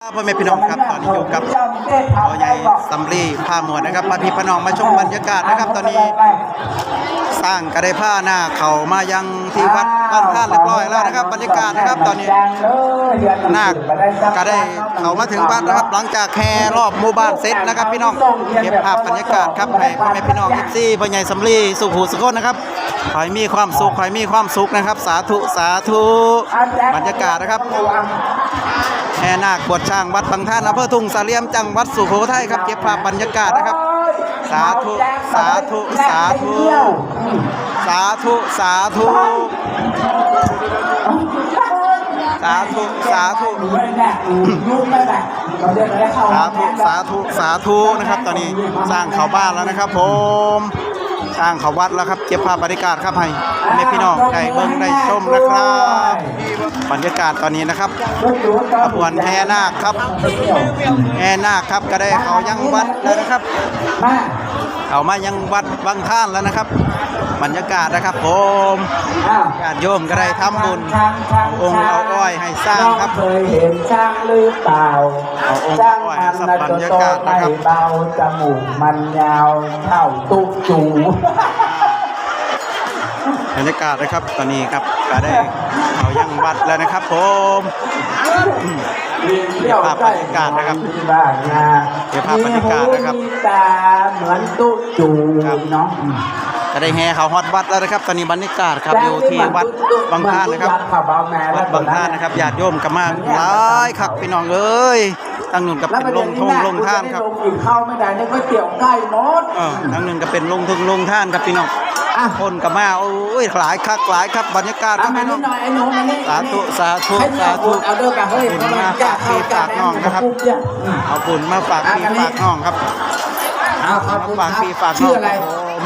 พ่อแม่พี่น้องครับตอนนี้อยู่กับพ่อใหญ่สำลีผ้าหมวดนะครับพาพี่พี่น้องมาชมบรรยากาศนะครับ ตอนนี้สร้างกระไดผ้าหน้าเขามายังที่วัดบ้านท่าเรียบร้อยแล้วนะครับ บรรยากาศนะครับตอนนี้หนาคก็ได้เขามาถึงวัดนะครับ หลังจากแค่รอบหมู่บ้านเสร็จนะครับ พี่น้องเก็บภาพบรรยากาศครับให้พ่อแม่พี่น้องเอฟซีพ่อใหญ่สำลีสุขหูสุขคนนะครับขอให้มีความสุขขอให้มีความสุขนะครับ สาธุสาธุบรรยากาศนะครับ แห่นาคบวชช้างวัดบางท่านอำเภอทุ่งสาเลียมจังหวัดสุโขทัยครับเก็บภาพบรรยากาศนะครับ สาธุสาธุสาธุสาธุสาธุสาธุสาธุสาธุสาธุสาธุนะครับ ตอนนี้สร้างเขาบ้านแล้วนะครับผม สร้างเขาวัดแล้วครับเก็บภาพบรรยากาศครับให้แม่พี่น้องได้เบิ่งได้ชมนะครับบรรยากาศตอนนี้นะครับขบวนแห่นาคครับแห่นาคครับก็ได้เขายังวัดแล้วนะครับเอามายังวัดบางท่านแล้วนะครับ บรรยากาศนะครับผมญาติโยมก็ได้ทำบุญองค์เอาอ้อยให้สร้างครับเคยเห็นช่างหรือเปล่าช่างมันสันะบบรจะรยาโตกาศนะไม่ครับเบาจมูกมันยาวเท่าตุ๊กจูบรรยากาศนะครับตอนนี้ครับก็ได้เขายังวัดแล้วนะครับผมเที่ยวภาพบรรยากาศนะครับเดี๋ยวภาพบรรยากาศนะครับมีตาเหมือนตุ๊กจูบเนาะ ก็ได้แห่เขาฮอดวัดแล้วนะครับตอนนี้บรรยากาศครับอยู่ที่วัดบางท่านนะครับวัดบางแม่วัดบางท่านนะครับญาติโยมก็มาหลายคักพี่น้องเอ้ยตั้งนุ่นก็แล้วเป็นประลเด็งนทนี้งนะลงท่านครับลงกินข้าวไม่ได้เนี่ยก๋วยเตี๋ยวไก่หมดเออตั้งนุ่นก็เป็นลงทงลงท่านครับพี่น้องอะคนก็มาโอ้ยหลายคักหลายครับบรรยากาศคเอารับมาพี่น้นิองดหน่อยไอ้หนูมานี่สาธุสาธุให้เนี่ยสาธุเอาเด้อกันเฮ้ยขอบเพคุณราะมันมากยากเข้ากันฝากน้องนะครับปุ๊เนี่ยอืมเอาบุญมาฝากพี่ฝากน้องครับเอาขอบคุณฝากครับปีฝากน้ชื่อองอะไรครับผม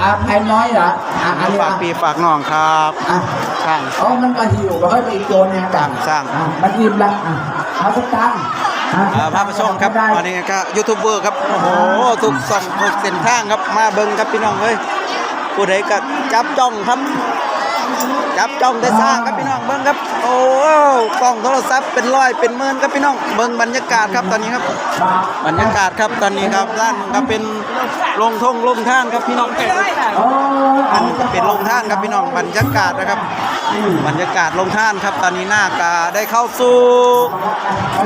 อาไอ้น้อยเหรออ่าอันนี้ฝากพี่ฝากน้องครับอะช่าง อ๋อมันก็หิวก็ให้ไปอีกโจนเนี่ยสร้างสร้าง อะมันอิ่มละอะเอาสักตังค์อะอ่าพาไปชมครับได้วันนี้ก็ยูทูบเบอร์ครับโอ้โหทุกส่องทุกเส้นทางครับมาเบิ่งครับพี่น้องเอ้ยผู้ใดก็จับจ้องครับ จับจ้องได้สร้างครับพี่น้องเบิ่งครับ โอ้กล้องโทรศัพท์เป็นร้อยเป็นหมื่นครับพี่น้องเบิ่งบรรยากาศครับตอนนี้ครับ บรรยากาศครับตอนนี้ครับด้านก็เป็นลงทงลงท่านครับพี่น้องอันนี้ก็เป็นลงท่านครับพี่น้องบรรยากาศนะครับบรรยากาศลงท่านครับ ตอนนี้หน้ากาได้เข้าสู่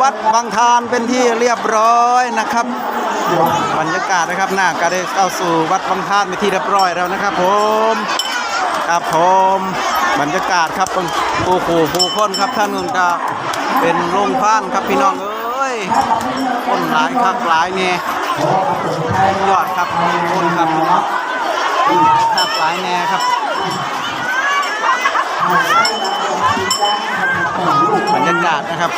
วัดบางทานเป็นที่เรียบร้อยนะครับ บรรยากาศนะครับหน้ากาได้เข้าสู่วัดบางทานเป็นที่เรียบร้อยแล้วนะครับ ผม ครับผมบรรยากาศครับผู้ขู่ผู้คนครับท่านนุ่นก็เป็นลงท่านครับพี่น้องเอ้ยคนหลายคักหลายเนี่ยยอดครับคนครับพี่น้องคักหลายแน่ครับบรรยากาศนะครับ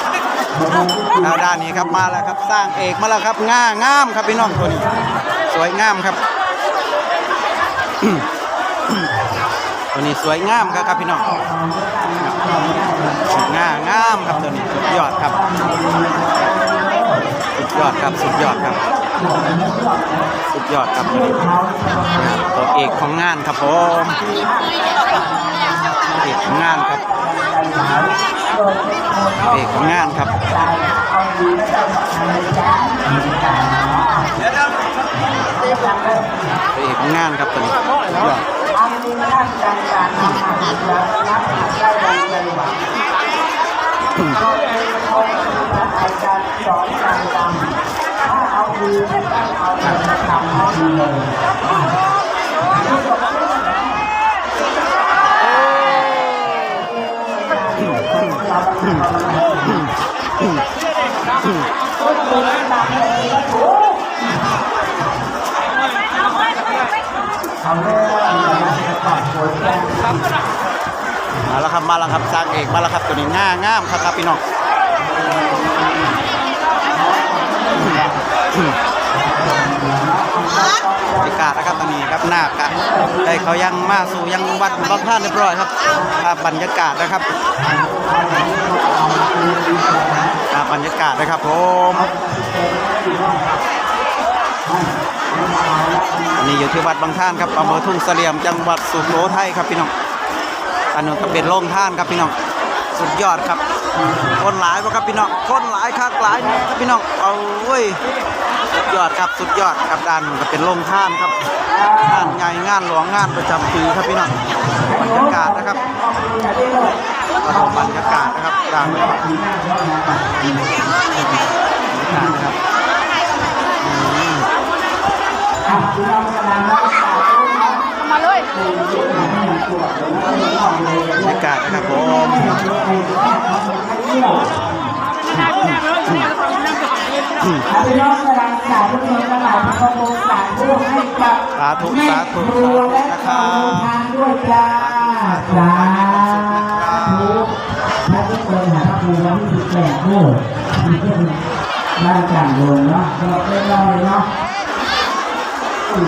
ทางด้านนี้ครับมาแล้วครับสร้างเอกมาแล้วครับง่างามครับพี่น้องตัวนี้สวยงามครับ นี้สวยงามครับครับพี่น้องง่างามครับตัวนี้สุดยอดครับ สุดยอดครับสุดยอดครับ สุดยอดครับตัวนี้ตัวเอกของงานครับผมเอกของงานครับเอกของงานครับเอกของงานครับตัวนี้ยอด อันนี้านการการทำอาหารแล้วรับได้ดังใจหวังเราเป็นคนอาจารย์สอนการทำถ้าเอาดีไม่ต้องเอาแต่ทำเอาดีเลยเอาเรื่อ มาแล้วครับมาแล้วครับสร้างเอกมาแล้วครับตัวนี้ง่างามครับครับพี่น้องบรรยากาศนะครับตอนนี้ครับหน้ากะได้เขายังมาสู่ยังวัดบางท่านเรียบร้อยครับภาพบรรยากาศนะครับภาพบรรยากาศนะครับผม อันนี้อยู่ที่วัดบางท่านครับอำเภอทุ่งเสลี่ยมจังหวัดสุโขทัยครับพี่น้องอันนู้ก็เป็นโรงท่านครับพี่น้องสุดยอดครับ คนหลายบ่ครับพี่น้องคนหลายคักหลายแน่ครับพี่น้องเอาเว้ยสุดยอดครับสุดยอดครับด้านก็เป็นโรงท่านครับงานใหญ่งานหลวงงานประจำปีครับพี่น้องบรรยากาศนะครับก็ดูบรรยากาศนะครับด้านบรรยากาศนะครับ มาเลยบรรยากาศนะครับผมพี่น้องกำลังสาธุชนทั้งหลายพระโมสาธุให้กับสาธุสาธุครัวและนะคทารับนด้วยจ้าสาธุพระทุกคนหาพระภูมิวันที่สิบแปดเด้อมีเพื่นบ้านจังเนาะเราเล่นน้อยเนาะอืมมันจังเนกันลูก ส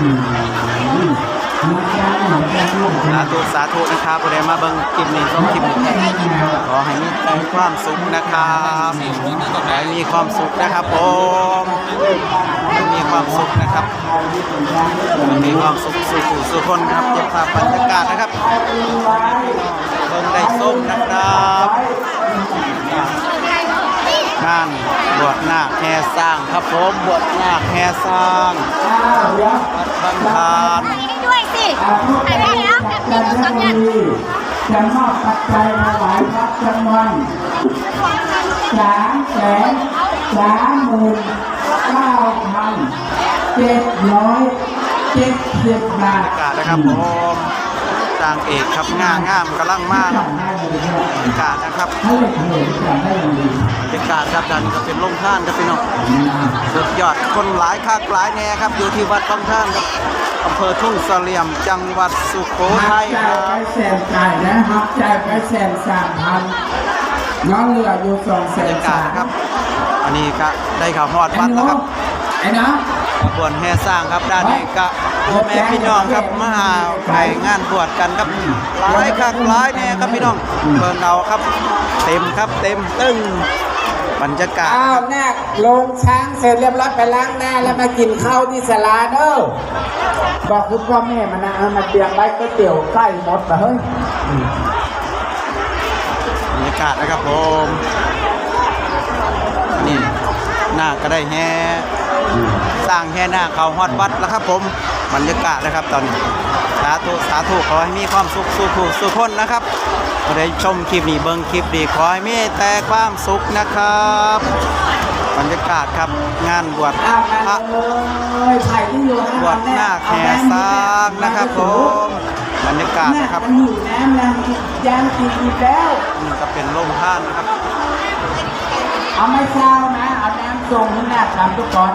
าธุสาธุนะครับผู้ใดมาเบิ่งคลิปนี้ชมคลิปนี้ขอให้มีความสุขนะครับขอให้มีความสุขนะครับผมมีความสุขนะครับ มีความสุขสุขสุขคนครับเก็บภาพบรรยากาศนะครับเบิ่งได้ส้มนะครับ งานบวชนาคแห่สร้างครับผมบวชนาคแห่สร้างวัดบางทานอันนี้ด้วยสิถ่ายได้แล้วแบบนี้ดูสัญญาณจะมอบปัจจัยถวายพระจำนวนสามแสนสามหมื่นเก้าพันเจ็ดร้อยเจ็ดสิบบาทบรรยากาศนะครับผม จางเอกครับง่างามกำลังมากครับบรรยากาศนะครับให้เลยเห็นจำได้ยังดีบรรยากาศครับดันก็เป็นโรงท่านครับพี่น้องสุดยอดคนหลายคักหลายแน่ครับอยู่ที่วัดบางท่านครับอำเภอทุ่งเสลี่ยมจังหวัดสุโขหัทักยใจคไปรับแสนจ่ายนะครับใจายไปแสนสามพันน้องเหลืออยู่สองแสบรรนยากาสาศมครับ อันนี้ก็ได้ข่าวฮอดไอ้วัดหแล้วนูครับไอ้น้องขบวนแห่สร้างครับด้านนี้ก็ พ่อแม่พี่น้องครับมาหาไปงานบวชกันครับหลายคักหลายแน่ครับพี่น้องเบิ่งเอาครับ เต็มครับเต็มตึ้งบรรยากาศอ้าวแน่ลงช้างเสร็จเรียบร้อยไปล้างหน้าแล้วมากินข้าวที่ศาลาเด้อบอกคุณพ่อแม่มานะเอามาเตรียมไว้ก๋วยเตี๋ยวใกล้หมดแล้วเฮ้ยบรรยากาศนะครับผมนี่หน้าก็ได้แห่สร้างแห่หน้าเขาฮอดวัดแล้วครับผม บรรยากาศนะครับตอนนี้สาธุสาธุขอให้มีความสุขสุขสุขคนนะครับผู้ใดชมคลิปนี้เบิ่งคลิปนี้ขอให้มีแต่ความสุขนะครับ บรรยากาศครับงานบวชอ้าวพระมาเลยไผ่ที่อยู่ข้างบวชหน้าแห่สร้างนะครับผมบรรยากาศแม่นะครับมันหิวน้ำแล้วยางกินอีกแล้วนี่ก็เป็นโรงท่านนะครับ เอาไม่เช้านะ เอาน้ำส่งที่หน้าตามทุกคน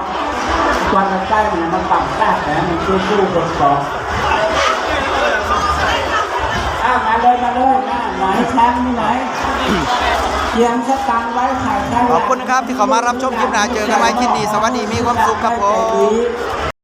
ก่อนจะใกล้เนี่ยมันต่ำแท้แต่มันสู้สู้คนก่องอ้าวมาเลยมาเลยมาไหนช้งนี่ไหนเยียมสตังไว้ขายใครขอบคุณนะครับที่เข้ามารับชมคลิปหนาเจอกันไว้คลิปดีสวัสดีมีความสุขครับผม